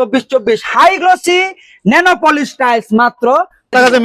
চব্বিশ চব্বিশ। High glossy nano polish tiles মাত্র।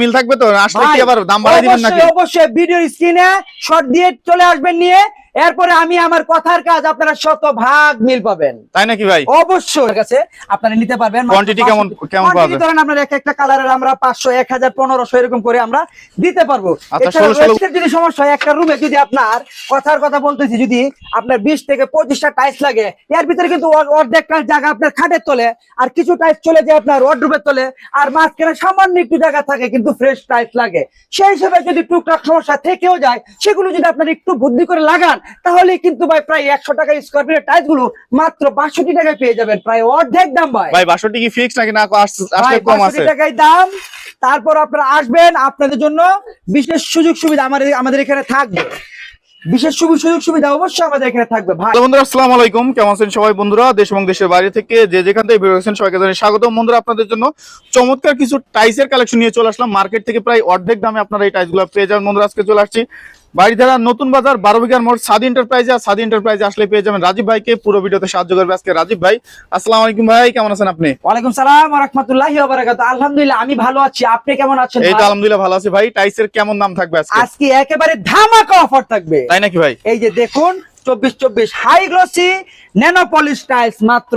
মিল থাকবে তো? আসলে কি আবার দাম বাড়াই দিবেন নাকি? অবশ্যই অবশ্যই ভিডিও স্ক্রিনে শর্ট দিয়ে চলে আসবেন নিয়ে। এরপরে আমি আমার কথার কাজ আপনারা শত ভাগ মিল পাবেন। তাই নাকি ভাই? অবশ্যই। কাছে আপনারা নিতে পারবেন Quantity কেমন- কেমন Quantity ধরেন আপনার এক একটা কালারের আমরা পাঁচশো এক হাজার পনেরোশো এরকম করে আমরা দিতে পারব। আচ্ছা, 16 রয়েছে যদি সমস্যা একটা রুমে যদি আপনার কথার কথা বলতেছি যদি আপনার বিশ থেকে পঁচিশটা টাইলস লাগে এর ভিতরে কিন্তু অর- অর্ধেকটা জায়গা আপনার খাটের তলে আর কিছু টাইলস চলে যায় আপনার ওয়ার্ডরোবের তলে আর মাঝখানে সামান্য একটু জায়গা থাকে কিন্তু ফ্রেশ টাইলস লাগে। সেই হিসেবে যদি টুকটাক সমস্যা থেকেও যায় সেগুলো যদি আপনার একটু বুদ্ধি করে লাগান তাহলে কিন্তু ভাই প্রায় একশো টাকা স্কোয়ার ফিটের টাইলসগুলো মাত্র বাষট্টি টাকায় পেয়ে যাবেন। প্রায় অর্ধেক দাম ভাই। ভাই বাষট্টি কি ফিক্স নাকি না কম আছে? টাকায় দাম। তারপর আপনারা আসবেন আপনাদের জন্য বিশেষ সুযোগ সুবিধা আমাদের আমাদের এখানে থাকবে। বিশেষ সুযোগ সুবিধা অবশ্যই আমাদের এখানে থাকবে ভাই। বন্ধুরা আসসালামু আলাইকুম। কেমন আছেন সবাই বন্ধুরা? দেশ এবং দেশের বাইরে থেকে যে যেখান থেকে বের হয়েছেন সবাইকে জানাই স্বাগতম। বন্ধুরা আপনাদের জন্য চমৎকার কিছু টাইসের কালেকশন নিয়ে চলে আসলাম। মার্কেট থেকে প্রায় অর্ধেক দামে আপনারা এই টাইসগুলো পেয়ে যাবেন। বন্ধুরা আজকে চলে আসছি বাড়িধারা নতুন বাজার বারো বিঘার মোড় সাদি এন্টারপ্রাইজে আর সাদি এন্টারপ্রাইজে আসলে পেয়ে যাবেন রাজীব ভাইকে। পুরো ভিডিওতে সাহায্য করবে আজকে রাজীব ভাই। আসসালামু আলাইকুম ভাই কেমন আছেন আপনি? ওয়ালাইকুম সালাম রাহমাতুল্লাহি আলহামদুলিল্লাহ আমি ভালো আছি। আপনি কেমন আছেন এই তো আলহামদুলিল্লাহ ভালো আছি ভাই। টাইসের কেমন দাম থাকবে আজকে? আজকে একেবারে ধামাকা অফার থাকবে। তাই নাকি ভাই? এই যে দেখুন চব্বিশ চব্বিশ হাই গ্লোসি ন্যানো টাইলস মাত্র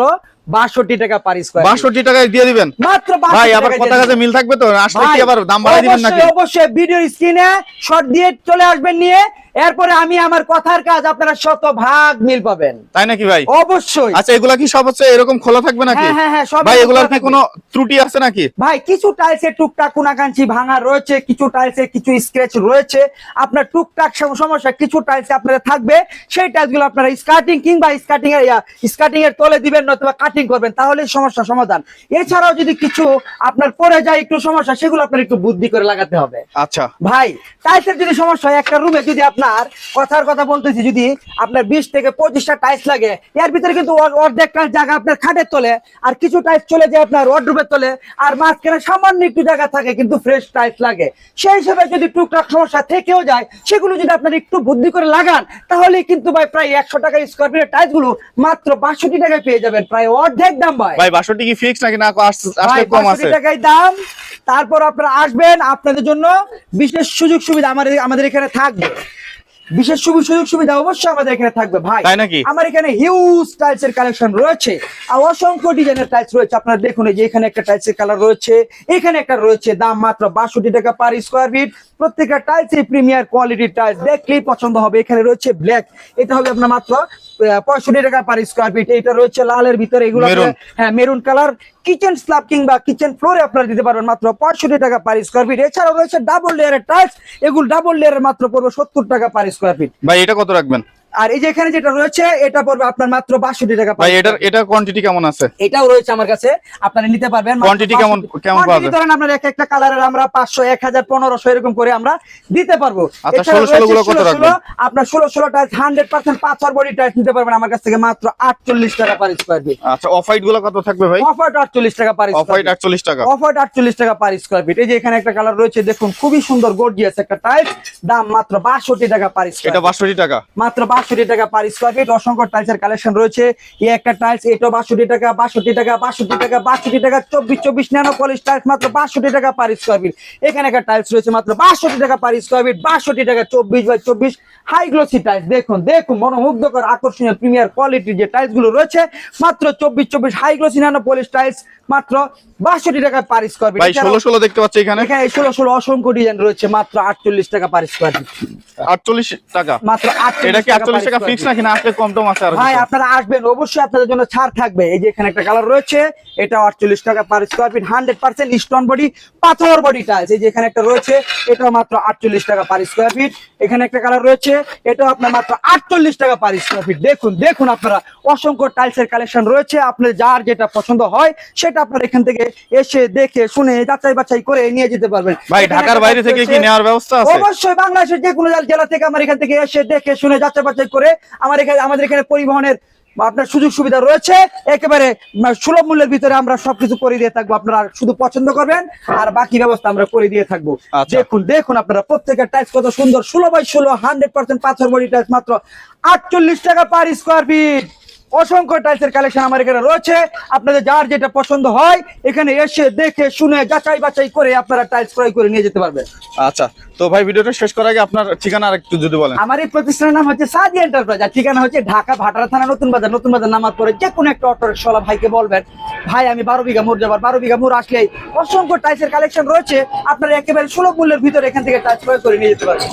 বাষট্টি টাকা পার স্কোয়ার বাষট্টি টাকায় দিয়ে দিবেন? মাত্র ভাই আবার কথা কাছে মিল থাকবে তো? আসলে কি আবার দাম বাড়াই দিবেন নাকি? অবশ্যই অবশ্যই স্ক্রিনে শর্ট দিয়ে চলে আসবেন নিয়ে এরপরে আমি আমার কথার কাজ আপনারা শত ভাগ মিল পাবেন। তাই নাকি ভাই? অবশ্যই। আচ্ছা এগুলা কি সব হচ্ছে এরকম খোলা থাকবে নাকি? হ্যাঁ, হ্যাঁ, হ্যাঁ, সব ভাই এগুলার কি কোনো ত্রুটি আছে নাকি? ভাই কিছু টাইলসের টুকটাক কোনাকাঞ্চি ভাঙা রয়েছে কিছু টাইলসের কিছু স্ক্র্যাচ রয়েছে। আপনার টুকটাক সমস্যা কিছু টাইলসে আপনারা থাকবে। সেই টাইলসগুলো আপনারা স্কার্টিং কিংবা স্কার্টিং এর স্কার্টিং এর তলে দিবেন নতুবা কাটিং করবেন তাহলে সমস্যা সমাধান। এছাড়াও যদি কিছু আপনার পরে যায় একটু সমস্যা সেগুলো আপনার একটু বুদ্ধি করে লাগাতে হবে। আচ্ছা। ভাই টাইলসের যদি সমস্যা হয় একটা রুমে যদি আপনার কথার কথা বলতেছি যদি আপনার বিশ থেকে পঁচিশটা টাইলস লাগে এর ভিতরে কিন্তু অর- অর্ধেকটা জায়গা আপনার খাটের তলে আর কিছু টাইলস চলে যায় আপনার ওয়ার্ডরোবের তলে আর মাঝখানে সামান্য একটু জায়গা থাকে কিন্তু ফ্রেশ টাইলস লাগে। সেই হিসেবে যদি টুকটাক সমস্যা থেকেও যায় সেগুলো যদি আপনার একটু বুদ্ধি করে লাগান তাহলে কিন্তু ভাই প্রায় একশো টাকা স্কোয়ার ফিটের টাইলসগুলো মাত্র বাষট্টি টাকায় পেয়ে যাবেন প্রায় অর্ধেক দাম ভাই। ভাই বাষট্টি কি ফিক্স নাকি না আসলে কম আছে? টাকায় দাম। তারপর আপনারা আসবেন আপনাদের জন্য বিশেষ সুযোগ সুবিধা আমাদের আমাদের এখানে থাকবে। বিশেষ সুবি- সুযোগ সুবিধা অবশ্যই আমাদের এখানে থাকবে ভাই। তাই নাকি? আমার এখানে হিউজ টাইলস এর কালেকশন রয়েছে। আর অসংখ্য ডিজাইনের টাইলস রয়েছে। আপনারা দেখুন এই যে এখানে একটা টাইলস এর কালার রয়েছে। এখানে একটা রয়েছে দাম মাত্র বাষট্টি টাকা পার স্কোয়ার ফিট প্রত্যেকটা টাইলস এই প্রিমিয়ার কোয়ালিটির টাইলস দেখলেই পছন্দ হবে। এখানে রয়েছে ব্ল্যাক এটা হবে আপনার মাত্র পঁয়ষট্টি টাকা পার স্কোয়ার ফিট এটা রয়েছে লালের ভিতরে এগুলো। হ্যাঁ মেরুন কালার কিচেন স্ল্যাব কিংবা কিচেন ফ্লোরে আপনারা দিতে পারবেন মাত্র পঁয়ষট্টি টাকা পার স্কোয়ার ফিট এছাড়াও রয়েছে ডাবল লেয়ারের টাইলস এগুলো ডাবল লেয়ারের মাত্র পড়বে সত্তর টাকা পার স্কোয়ার ফিট ভাই এটা কত রাখবেন? আর এই যে এখানে যেটা রয়েছে এটা পড়বে আপনার মাত্র বাষট্টি টাকা per ভাই এটার। এটার কোয়ান্টিটি কেমন আছে? এটাও রয়েছে আমার কাছে আপনারা নিতে পারবেন Quantity কেমন- 62 কেমন Quantity যায়? ধরেন আপনার এক একটা কালারের আমরা পাঁচশো এক হাজার পনেরোশো এরকম করে আমরা দিতে পারব। আচ্ছা, এছাড়া 16 গুলো কত 16 রাখবেন? আপনার ষোলো ষোলো টাইলস হান্ড্রেড পার্সেন্ট পাঁচশোর বডি টাইলস নিতে পারবেন আমার কাছ থেকে মাত্র আটচল্লিশ টাকা পার স্কোয়ার ফিট আচ্ছা অফ হোয়াইটগুলো কত থাকবে ভাই? অফার আটচল্লিশ টাকা পার স্কয়ার অফ হোয়াইট আটচল্লিশ টাকা। অফার আটচল্লিশ টাকা পার স্কোয়ার ফিট এই যে এখানে একটা কালার রয়েছে দেখুন খুবই সুন্দর গর্জিয়াস একটা টাইলস দাম মাত্র বাষট্টি টাকা পার স্কোয়ার এটা বাষট্টি টাকা। মাত্র বাষট্টি টাকা পার স্কোয়ার ফিট অসংখ্য টাইলসের কালেকশন রয়েছে। এই একটা টাইলস এটাও বাষট্টি টাকা বাষট্টি টাকা বাষট্টি টাকা বাষট্টি টাকা চব্বিশ চব্বিশ নানো পলিশ টাইলস মাত্র বাষট্টি টাকা পার স্কোয়ার ফিট এখানে একটা টাইলস রয়েছে মাত্র বাষট্টি টাকা পার স্কোয়ার ফিট বাষট্টি টাকা চব্বিশ বাই চব্বিশ। হাই গ্লোসি টাইলস দেখুন দেখুন মনোমুগ্ধকর আকর্ষণীয় প্রিমিয়ার কোয়ালিটির যে টাইলসগুলো রয়েছে মাত্র চব্বিশ চব্বিশ high glossy nano polish tiles মাত্র বাষট্টি টাকা পার স্কোয়ার ফিট ষোলো ষোলো দেখতে পাচ্ছি এখানে। এখানে ষোলো ষোলো অসংখ্য ডিজাইন রয়েছে মাত্র আটচল্লিশ টাকা পার স্কোয়ার ফিট আটচল্লিশ টাকা। মাত্র আটচল্লিশ 45 টাকা ফিক্স নাকি? না আসলে কম টম আছে ভাই আপনারা আসবেন অবশ্যই আপনাদের জন্য ছাড় থাকবে। এই যে এখানে একটা কালার রয়েছে এটা 48 টাকা পার ফিট 100% স্টোন বডি পাথর বডি টাইলস এই যে এখানে একটা রয়েছে মাত্র 48 টাকা পার ফিট এখানে একটা কালার রয়েছে আপনার মাত্র 48 টাকা পার ফিট দেখুন দেখুন আপনারা অসংখ্য কালেকশন রয়েছে। আপনার যার যেটা পছন্দ হয় সেটা আপনারা এখান থেকে এসে দেখে শুনে যাচাই বাছাই করে নিয়ে যেতে পারবেন। ভাই ঢাকার বাইরে থেকে কি নেওয়ার ব্যবস্থা আছে? অবশ্যই বাংলাদেশের যে কোনো জেলা থেকে আমার এখান থেকে এসে দেখে শুনে যাচাই করে আমার এখানে আমাদের এখানে পরিবহনের আপনার সুযোগ সুবিধা রয়েছে। একেবারে সুলভ মূল্যের ভিতরে আমরা সবকিছু করে দিয়ে থাকব। আপনারা শুধু পছন্দ করবেন আর বাকি ব্যবস্থা আমরা করে দিয়ে থাকব। আচ্ছা। দেখুন দেখুন আপনারা প্রত্যেকের টাইস কত সুন্দর। ষোলো বাই ষোলো হান্ড্রেড পার্সেন্ট পাথর বডি টাইলস মাত্র আটচল্লিশ টাকা পার স্কোয়ার ফিট অসংখ্য টাইলসের কালেকশন আমার এখানে রয়েছে। আপনাদের যার যেটা পছন্দ হয় এখানে এসে দেখে শুনে যাচাই বাছাই করে আপনারা টাইলস ক্রয় করে নিয়ে যেতে পারবেন। আচ্ছা তো ভাই ভিডিওটা শেষ করার আগে আপনার ঠিকানা আর একটু যদি বলেন। আমার এই প্রতিষ্ঠানের নাম হচ্ছে সাদি এন্টারপ্রাইজ আর ঠিকানা হচ্ছে ঢাকা ভাটারা থানা নতুন বাজার নতুন বাজার নামার পরে যে কোনো একটা অটো রিক্সাওয়ালা ভাইকে বলবেন ভাই আমি বারো বিঘা মোড় যাবার বারো বিঘা মোড় আসলেই অসংখ্য টাইলসের কালেকশন রয়েছে। আপনারা একেবারে সুলভ মূল্যের ভিতরে এখান থেকে টাইলস ক্রয় করে নিয়ে যেতে পারবেন।